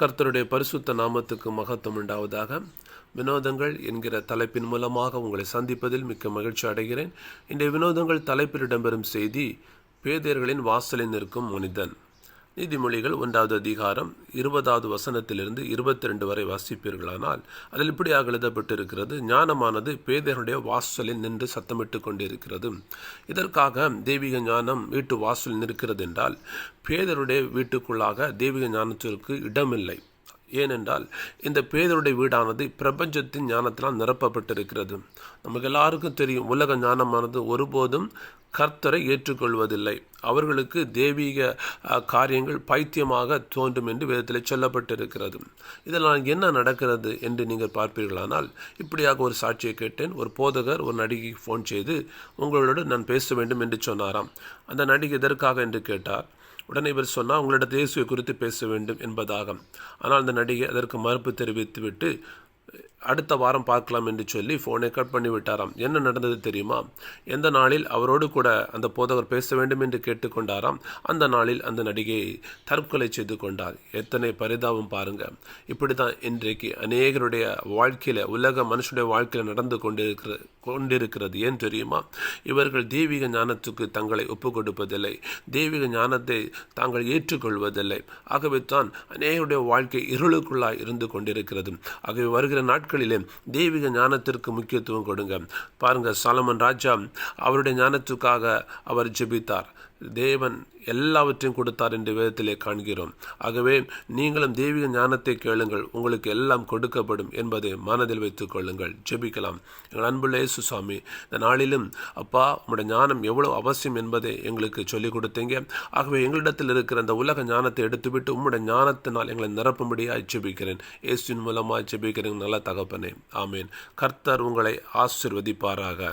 கர்த்தருடைய பரிசுத்த நாமத்துக்கு மகத்துவம் உண்டாவதாக. வினோதங்கள் என்கிற தலைப்பின் மூலமாக உங்களை சந்திப்பதில் மிக்க மகிழ்ச்சி அடைகிறேன். இன்றைய வினோதங்கள் தலைப்பில் இடம்பெறும் செய்தி பேதையர்களின் வாசலில் நிற்கும் மனிதன். நீதிமொழிகள் ஒன்றாவது அதிகாரம் இருபதாவது வசனத்திலிருந்து இருபத்தி ரெண்டு வரை வாசிப்பீர்களானால் அதில் இப்படியாக எழுதப்பட்டிருக்கிறது ஞானமானது பேதையருடைய வாசலில் நின்று சத்தமிட்டு கொண்டிருக்கிறது. இதற்காக தெய்வீக ஞானம் வீட்டு வாசலில் நிற்கிறது என்றால் பேதருடைய வீட்டுக்குள்ளாக தெய்வீக ஞானத்திற்கு இடமில்லை. ஏனென்றால் இந்த பேதருடைய வீடானது பிரபஞ்சத்தின் ஞானத்தினால் நிரப்பப்பட்டிருக்கிறது. நமக்கு எல்லாருக்கும் தெரியும் உலக ஞானமானது ஒருபோதும் கர்த்தரை ஏற்றுக்கொள்வதில்லை. அவர்களுக்கு தெய்வீக காரியங்கள் பைத்தியமாக தோன்றும் என்று விதத்தில் சொல்லப்பட்டிருக்கிறது. இதெல்லாம் என்ன நடக்கிறது என்று நீங்கள் பார்ப்பீர்களானால் இப்படியாக ஒரு சாட்சியை கேட்டேன். ஒரு போதகர் ஒரு நடிகைக்கு ஃபோன் செய்து உங்களோடு நான் பேச வேண்டும் என்று சொன்னாராம். அந்த நடிகை எதற்காக என்று கேட்டார். உடனே இவர் சொன்னால் உங்களிடத்தில் இயேசுவை குறித்து பேச வேண்டும் என்பதாகும். ஆனால் அந்த நடிகை அதற்கு மறுப்பு தெரிவித்துவிட்டு அடுத்த வாரம் பார்க்கலாம் என்று சொல்லி ஃபோனை கட் பண்ணி விட்டாராம். என்ன நடந்தது தெரியுமா? எந்த நாளில் அவரோடு கூட அந்த போதகர் பேச வேண்டும் என்று கேட்டுக்கொண்டாராம். அந்த நாளில் அந்த நடிகை தற்கொலை செய்து கொண்டார். எத்தனை பரிதாபம் பாருங்க. இப்படி தான் இன்றைக்கு அநேகருடைய வாழ்க்கையில் உலக மனுஷனுடைய வாழ்க்கையில் நடந்து கொண்டிருக்கிற கொண்டிருக்கிறது. ஏன் தெரியுமா? இவர்கள் தெய்வீக ஞானத்துக்கு தங்களை ஒப்புக் கொடுப்பதில்லை. தெய்வீக ஞானத்தை தாங்கள் ஏற்றுக்கொள்வதில்லை. ஆகவே தான் அநேகருடைய வாழ்க்கை இருளுக்குள்ளாய் இருந்து கொண்டிருக்கிறது. ஆகவே வருகிற நாட்கள் நாட்களிலே தெய்வீக ஞானத்திற்கு முக்கியத்துவம் கொடுங்க. பாருங்க சாலமன் ராஜா அவருடைய ஞானத்துக்காக அவர் ஜெபித்தார். தேவன் எல்லாவற்றையும் கொடுத்தார் என்று வேதத்திலே காண்கிறோம். ஆகவே நீங்களும் தெய்வீக ஞானத்தை கேளுங்கள். உங்களுக்கு எல்லாம் கொடுக்கப்படும் என்பதை மனதில் வைத்துக் கொள்ளுங்கள். ஜெபிக்கலாம். எங்கள் அன்புள்ள இயேசு சுவாமி இந்த நாளிலும் அப்பா உங்களுடைய ஞானம் எவ்வளவு அவசியம் என்பதை எங்களுக்கு சொல்லிக் கொடுத்தீங்க. ஆகவே எங்களிடத்தில் இருக்கிற அந்த உலக ஞானத்தை எடுத்துவிட்டு உம்முடைய ஞானத்தினால் எங்களை நிரப்பும்படியாக ஜெபிக்கிறேன். இயேசுவின் மூலமாக ஜெபிக்கிறேன். நல்ல தகப்பனே. ஆமேன். கர்த்தர் உங்களை ஆசிர்வதிப்பாராக.